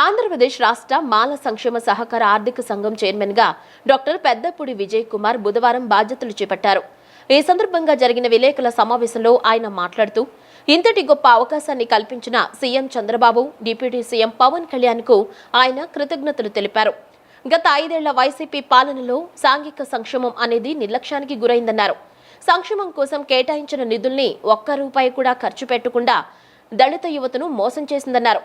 ఆంధ్రప్రదేశ్ రాష్ట్ర మాల సంక్షేమ సహకార ఆర్థిక సంఘం చైర్మన్గా డాక్టర్ పెద్దపూడి విజయ్ కుమార్ బుధవారం బాధ్యతలు చేపట్టారు. ఈ సందర్భంగా జరిగిన విలేకరుల సమావేశంలో ఆయన మాట్లాడుతూ ఇంతటి గొప్ప అవకాశాన్ని కల్పించిన CM Chandrababu deputy CM Pavan కళ్యాణ్కు ఆయన కృతజ్ఞతలు తెలిపారు. గత ఐదేళ్ళ వైసీపీ పాలనలో సాంఘిక సంక్షేమం అనేది నిర్లక్ష్యానికి గురైందన్నారు. సంక్షేమం కోసం కేటాయించిన నిధుల్ని ఒక్క రూపాయి కూడా ఖర్చు పెట్టకుండా దళిత యువతను మోసం చేసిందన్నారు.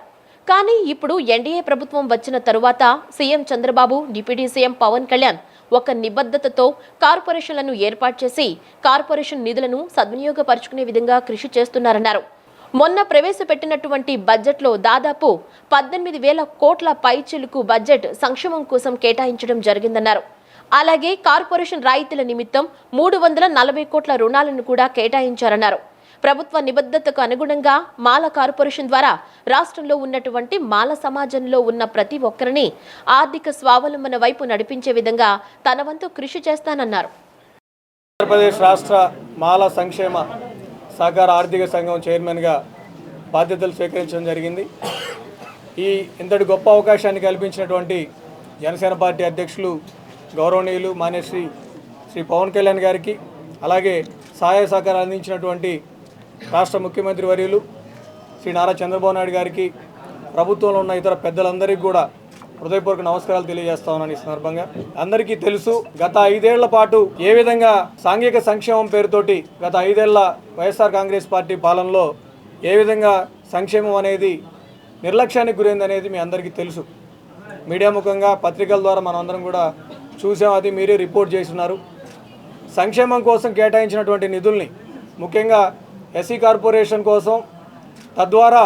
కానీ ఇప్పుడు ఎన్డీఏ ప్రభుత్వం వచ్చిన తరువాత CM Chandrababu deputy CM Pavan Kalyan ఒక నిబద్ధతతో కార్పొరేషన్లను ఏర్పాటు చేసి కార్పొరేషన్ నిధులను సద్వినియోగపరుచుకునే విధంగా కృషి చేస్తున్నారన్నారు. మొన్న ప్రవేశపెట్టినటువంటి బడ్జెట్లో దాదాపు పద్దెనిమిది వేల కోట్ల పైచిలుకు బడ్జెట్ సంక్షేమం కోసం కేటాయించడం జరిగిందన్నారు. అలాగే కార్పొరేషన్ రాయితీల నిమిత్తం మూడు వందల నలభై కోట్ల రుణాలను కూడా కేటాయించారన్నారు. ప్రభుత్వ నిబద్ధతకు అనుగుణంగా మాల కార్పొరేషన్ ద్వారా రాష్ట్రంలో ఉన్నటువంటి మాల సమాజంలో ఉన్న ప్రతి ఒక్కరిని ఆర్థిక స్వావలంబన వైపు నడిపించే విధంగా తన వంతు కృషి చేస్తానన్నారు. ఆంధ్రప్రదేశ్ రాష్ట్ర మాల సంక్షేమ సహకార ఆర్థిక సంఘం చైర్మన్గా బాధ్యతలు స్వీకరించడం జరిగింది. ఈ ఇంతటి గొప్ప అవకాశాన్ని కల్పించినటువంటి జనసేన పార్టీ అధ్యక్షులు గౌరవనీయులు మాన్యశ్రీ శ్రీ పవన్ కళ్యాణ్ గారికి అలాగే సహాయ సహకారం అందించినటువంటి రాష్ట్ర ముఖ్యమంత్రి వర్యులు శ్రీ నారా చంద్రబాబు నాయుడు గారికి ప్రభుత్వంలో ఉన్న ఇతర పెద్దలందరికీ కూడా హృదయపూర్వక నమస్కారాలు తెలియజేస్తా ఉన్నాను ఈ సందర్భంగా. అందరికీ తెలుసు గత ఐదేళ్ళ పాటు ఏ విధంగా సాంఘిక సంక్షేమం పేరుతోటి గత ఐదేళ్ళ వైఎస్ఆర్ కాంగ్రెస్ పార్టీ పాలనలో ఏ విధంగా సంక్షేమం అనేది నిర్లక్ష్యానికి గురైందనేది మీ అందరికీ తెలుసు. మీడియా ముఖంగా పత్రికల ద్వారా మనందరం కూడా చూసాం అది మీరే రిపోర్ట్ చేస్తున్నారు సంక్షేమం కోసం కేటాయించినటువంటి నిధుల్ని ముఖ్యంగా ఎస్సీ కార్పొరేషన్ కోసం తద్వారా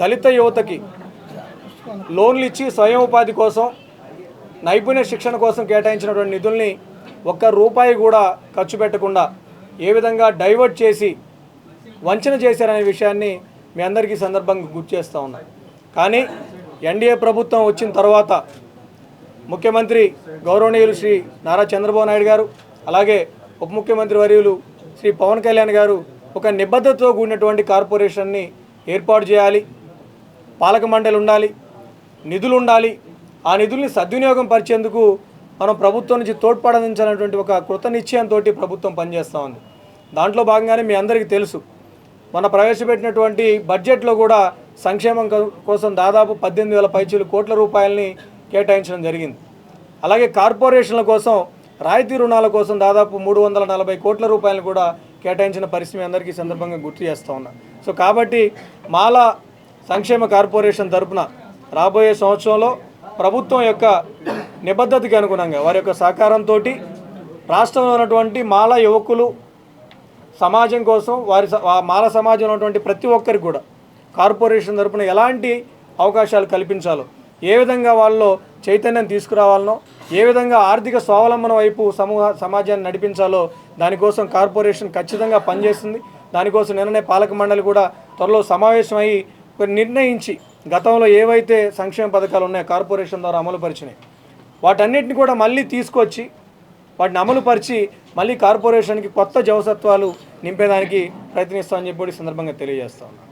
దళిత యువతకి లోన్లు ఇచ్చి స్వయం ఉపాధి కోసం నైపుణ్య శిక్షణ కోసం కేటాయించినటువంటి నిధుల్ని ఒక్క రూపాయి కూడా ఖర్చు పెట్టకుండా ఏ విధంగా డైవర్ట్ చేసి వంచన చేశారనే విషయాన్ని మీ అందరికీ సందర్భంగా గుర్తు చేస్తూ ఉన్నాను కానీ ఎన్డీఏ ప్రభుత్వం వచ్చిన తర్వాత ముఖ్యమంత్రి గౌరవనీయులు శ్రీ నారా చంద్రబాబు నాయుడు గారు అలాగే ఉప ముఖ్యమంత్రి వర్యులు శ్రీ పవన్ కళ్యాణ్ గారు ఒక నిబద్ధతతో కూడినటువంటి కార్పొరేషన్ని ఏర్పాటు చేయాలి. పాలక మండలి ఉండాలి నిధులు ఉండాలి. ఆ నిధుల్ని సద్వినియోగం పరిచేందుకు మనం ప్రభుత్వం నుంచి తోడ్పడించాలనేటువంటి ఒక కృత నిశ్చయంతో ప్రభుత్వం పనిచేస్తూ ఉంది. దాంట్లో భాగంగానే మీ అందరికీ తెలుసు మన ప్రవేశపెట్టినటువంటి బడ్జెట్లో కూడా సంక్షేమం కోసం దాదాపు పద్దెనిమిది వేల పైచీలు కోట్ల రూపాయలని కేటాయించడం జరిగింది. అలాగే కార్పొరేషన్ల కోసం రాయితీ రుణాల కోసం దాదాపు మూడు వందల నలభై కోట్ల రూపాయలు కూడా కేటాయించిన పరిస్థితి అందరికీ సందర్భంగా గుర్తు చేస్తూ ఉన్నా. సో కాబట్టి మాల సంక్షేమ కార్పొరేషన్ తరపున రాబోయే సంవత్సరంలో ప్రభుత్వం యొక్క నిబద్ధతకి అనుగుణంగా వారి యొక్క సహకారంతో రాష్ట్రంలో ఉన్నటువంటి మాల యువకులు సమాజం కోసం వారి స- మాల సమాజంలో ఉన్నటువంటి ప్రతి ఒక్కరికి కూడా కార్పొరేషన్ తరపున ఎలాంటి అవకాశాలు కల్పించాలో ఏ విధంగా వాళ్ళలో చైతన్యం తీసుకురావాలనో ఏ విధంగా ఆర్థిక స్వావలంబన వైపు సమూహ సమాజాన్ని నడిపించాలో దానికోసం కార్పొరేషన్ ఖచ్చితంగా పనిచేస్తుంది. దానికోసం నిన్ననే పాలక మండలి కూడా త్వరలో సమావేశమై నిర్ణయించి గతంలో ఏవైతే సంక్షేమ పథకాలు ఉన్నాయో కార్పొరేషన్ ద్వారా అమలుపరిచినాయి వాటన్నిటిని కూడా మళ్ళీ తీసుకొచ్చి వాటిని అమలుపరిచి మళ్ళీ కార్పొరేషన్కి కొత్త జవసత్వాలు నింపేదానికి ప్రయత్నిస్తామని చెప్పి సందర్భంగా తెలియజేస్తా ఉన్నాను